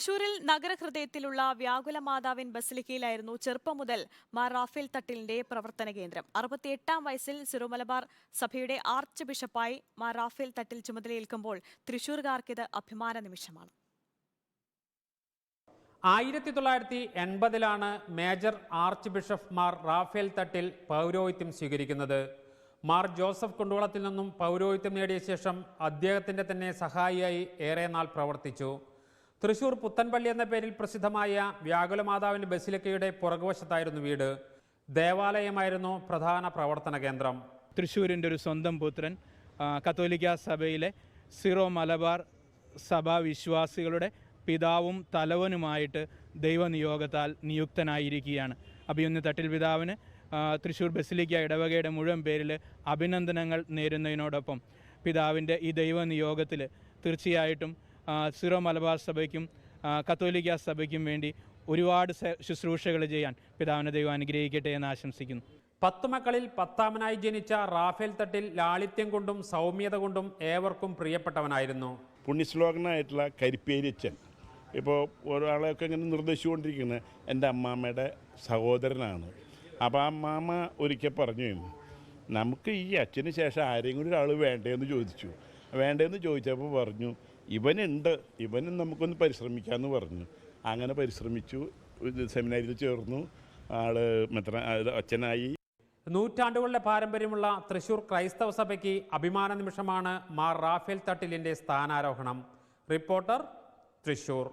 തൃശൂരിൽ നഗരഹൃദയത്തിലുള്ള വ്യാകുല മാതാവിൻ ബസിലിക്കയിലായിരുന്നു ചെറുപ്പം മുതൽ മാർ റാഫേൽ തട്ടിലിന്റെ പ്രവർത്തന കേന്ദ്രം. അറുപത്തിയെട്ടാം വയസ്സിൽ സിറുമലബാർ സഭയുടെ ആർച്ച് ബിഷപ്പായി മാർ റാഫേൽ തട്ടിൽ ചുമതലയേൽക്കുമ്പോൾ തൃശൂർകാർക്കിത് അഭിമാന നിമിഷമാണ്. ആയിരത്തി തൊള്ളായിരത്തി എൺപതിലാണ് major archbishop Mar Raphael Thattil പൗരോഹിത്യം സ്വീകരിക്കുന്നത്. മാർ ജോസഫ് കുണ്ടുവളത്തിൽ നിന്നും പൗരോഹിത്യം നേടിയ ശേഷം അദ്ദേഹത്തിന്റെ തന്നെ സഹായിയായി ഏറെ നാൾ പ്രവർത്തിച്ചു. തൃശൂർ പുത്തൻപള്ളി എന്ന പേരിൽ പ്രസിദ്ധമായ വ്യാകുലമാതാവിന്റെ ബസിലിക്കയുടെ പുറകുവശത്തായിരുന്നു വീട്. ദേവാലയമായിരുന്നു പ്രധാന പ്രവർത്തന കേന്ദ്രം. തൃശ്ശൂരിന്റെ ഒരു സ്വന്തം പുത്രൻ കത്തോലിക്ക സഭയിലെ സിറോ മലബാർ സഭാ വിശ്വാസികളുടെ പിതാവും തലവനുമായിട്ട് ദൈവനിയോഗത്താൽ നിയുക്തനായിരിക്കുകയാണ്. അഭിയുന്ന തട്ടിൽ പിതാവിന് തൃശ്ശൂർ ബസിലിക്ക ഇടവകയുടെ മുഴുവൻ പേരിൽ അഭിനന്ദനങ്ങൾ നേരുന്നതിനോടൊപ്പം പിതാവിന്റെ ഈ ദൈവനിയോഗത്തിൽ തീർച്ചയായിട്ടും സിറോ മലബാർ സഭയ്ക്കും കത്തോലിക്ക സഭയ്ക്കും വേണ്ടി ഒരുപാട് ശുശ്രൂഷകൾ ചെയ്യാൻ പിതാവിനെ ദൈവം അനുഗ്രഹിക്കട്ടെ എന്ന് ആശംസിക്കുന്നു. പത്ത് മക്കളിൽ പത്താമനായി ജനിച്ച റാഫേൽ തട്ടിൽ ലാളിത്യം കൊണ്ടും സൗമ്യത കൊണ്ടും ഏവർക്കും പ്രിയപ്പെട്ടവനായിരുന്നു. പുണ്യശ്ലോകനായിട്ടുള്ള കരിപ്പേരിച്ചൻ ഇപ്പോൾ ഒരാളെയൊക്കെ ഇങ്ങനെ നിർദ്ദേശിച്ചുകൊണ്ടിരിക്കുന്നത് എന്റെ അമ്മാമ്മയുടെ സഹോദരനാണ്. അപ്പോൾ ആ അമ്മാമ്മ ഒരിക്കൽ പറഞ്ഞു നമുക്ക് ഈ അച്ഛന് ശേഷം ആരെയും കൂടി ഒരാൾ വേണ്ടേന്ന് ചോദിച്ചു. വേണ്ടേന്ന് ചോദിച്ചപ്പോൾ പറഞ്ഞു ഇവനുണ്ട്. ഇവനും നമുക്കൊന്ന് പരിശ്രമിക്കാമെന്ന് പറഞ്ഞു. അങ്ങനെ പരിശ്രമിച്ചു. സെമിനാരിൽ ചേർന്നു. ആൾ മെത്ര അച്ഛനായി. നൂറ്റാണ്ടുകളുടെ പാരമ്പര്യമുള്ള തൃശൂർ ക്രൈസ്തവ സഭയ്ക്ക് അഭിമാന നിമിഷമാണ് മാർ റാഫേൽ തട്ടിലിന്റെ സ്ഥാനാരോഹണം. റിപ്പോർട്ടർ തൃശൂർ.